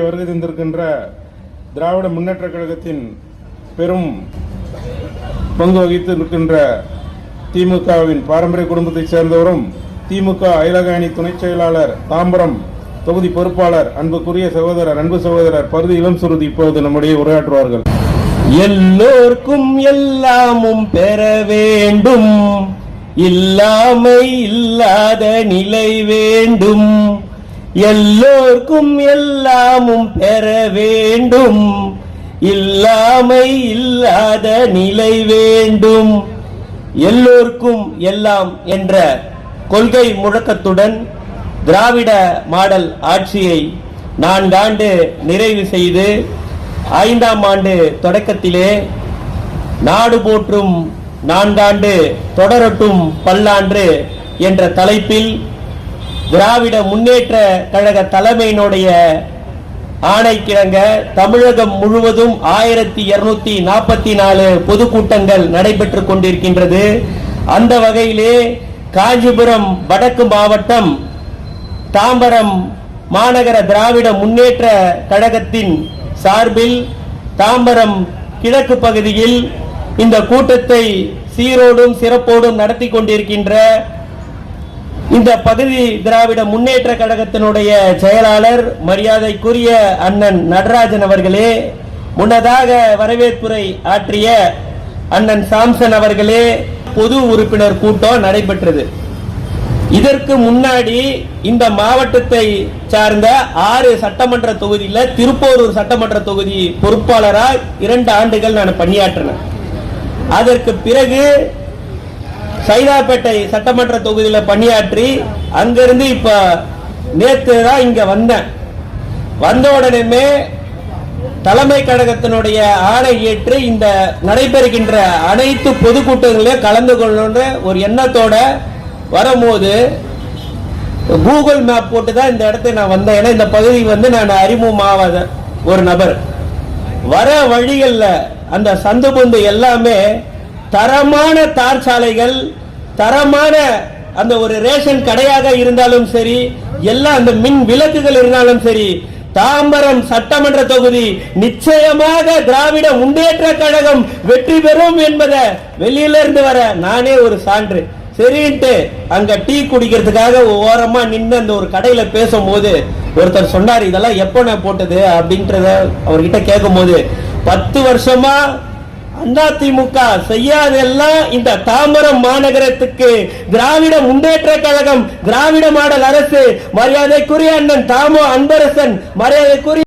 வருகை தந்திருக்கின்ற திராவிட முன்னேற்ற கழகத்தின் பெரும் பங்கு வகித்து நிற்கின்ற திமுகவின் பாரம்பரிய குடும்பத்தைச் சேர்ந்தவரும் திமுக அயலக அணி துணைச் செயலாளர் தாம்பரம் தொகுதி பொறுப்பாளர் அன்புக்குரிய சகோதரர் அன்பு சகோதரர் பருதி இளம் சுருதி இப்போது நம்முடைய உரையாற்றுவார்கள். எல்லோருக்கும் எல்லாமும் பெற வேண்டும். இல்லாமை இல்லாத நிலை வேண்டும். எல்லோர்க்கும் எல்லாமும் பெற வேண்டும். இல்லாமை இல்லாத நிலை வேண்டும். எல்லோருக்கும் எல்லாம் என்ற கொள்கை முழக்கத்துடன் திராவிட மாடல் ஆட்சியை நான்காண்டு நிறைவு செய்து ஐந்தாம் ஆண்டு தொடக்கத்திலே நாடு போற்றும் நான்காண்டு தொடரட்டும் பல்லாண்டு என்ற தலைப்பில் திராவிட முன்னேற்ற கழக தலைமையினுடைய ஆணைக்கிழங்க தமிழகம் முழுவதும் ஆயிரத்தி இருநூத்தி நாற்பத்தி நாலு பொதுக்கூட்டங்கள் நடைபெற்று கொண்டிருக்கின்றது. அந்த வகையிலே காஞ்சிபுரம் வடக்கு மாவட்டம் தாம்பரம் மாநகர திராவிட முன்னேற்ற கழகத்தின் சார்பில் தாம்பரம் கிழக்கு பகுதியில் இந்த கூட்டத்தை சீரோடும் சிறப்போடும் நடத்தி கொண்டிருக்கின்ற இந்த பகுதி திராவிட முன்னேற்ற கழகத்தினுடைய செயலாளர் மரியாதைக்குரிய அண்ணன் நடராஜன் அவர்களே முன்னதாக வரவேற்புரை ஆற்றிய அண்ணன் சாம்சன் அவர்களே பொது உறுப்பினர் கூட்டம் நடைபெற்றது. இதற்கு முன்னாடி இந்த மாவட்டத்தை சார்ந்த ஆறு சட்டமன்ற தொகுதியில் திருப்போரூர் சட்டமன்ற தொகுதி பொறுப்பாளராக இரண்டு ஆண்டுகள் நான் பணியாற்றினேன். அதற்கு பிறகு சைதாப்பேட்டை சட்டமன்ற தொகுதியில் பணியாற்றி அங்கிருந்து இப்ப நேற்று தான் இங்க வந்தேன். வந்த உடனே தலைமை கழகத்தினுடைய ஆணை ஏற்று இந்த நடைபெறுகின்ற அனைத்து பொதுக்கூட்டங்களையும் கலந்து கொள்ளணுன்ற ஒரு எண்ணத்தோட வரும்போது கூகுள் மேப் போட்டு தான் இந்த இடத்துக்கு நான் வந்தேன். ஏன்னா இந்த பகுதி வந்து நான் அறிமுகமாவாத ஒரு நபர். வர வழிகளில் அந்த சந்து பொந்து எல்லாமே தரமான தார் சாலைகள் தரமான அந்த ஒரு ரேஷன் கடையாக இருந்தாலும் சரி எல்லாம் அந்த மின் விளக்குகள் இருந்தாலும் சரி தாம்பரம் சட்டமன்ற தொகுதி நிச்சயமாக திராவிட முன்னேற்ற கழகம் வெற்றி பெறும் என்பதை வெளியில இருந்து வர நானே ஒரு சான்று. சரின்ட்டு அங்க டீ குடிக்கிறதுக்காக ஓரமா நின்று அந்த ஒரு கடையில பேசும்போது ஒருத்தர் சொன்னார் இதெல்லாம் எப்ப நான் போட்டது? அப்படின்றத அவர்கிட்ட கேட்கும்போது பத்து வருஷமா அதிமுக செய்யாதெல்லாம் இந்த தாம்பரம் மாநகரத்துக்கு திராவிட முன்னேற்ற கழகம் திராவிட மாடல் அரசு மரியாதைக்குரிய அண்ணன் தாமோ அன்பரசன் மரியாதைக்குரிய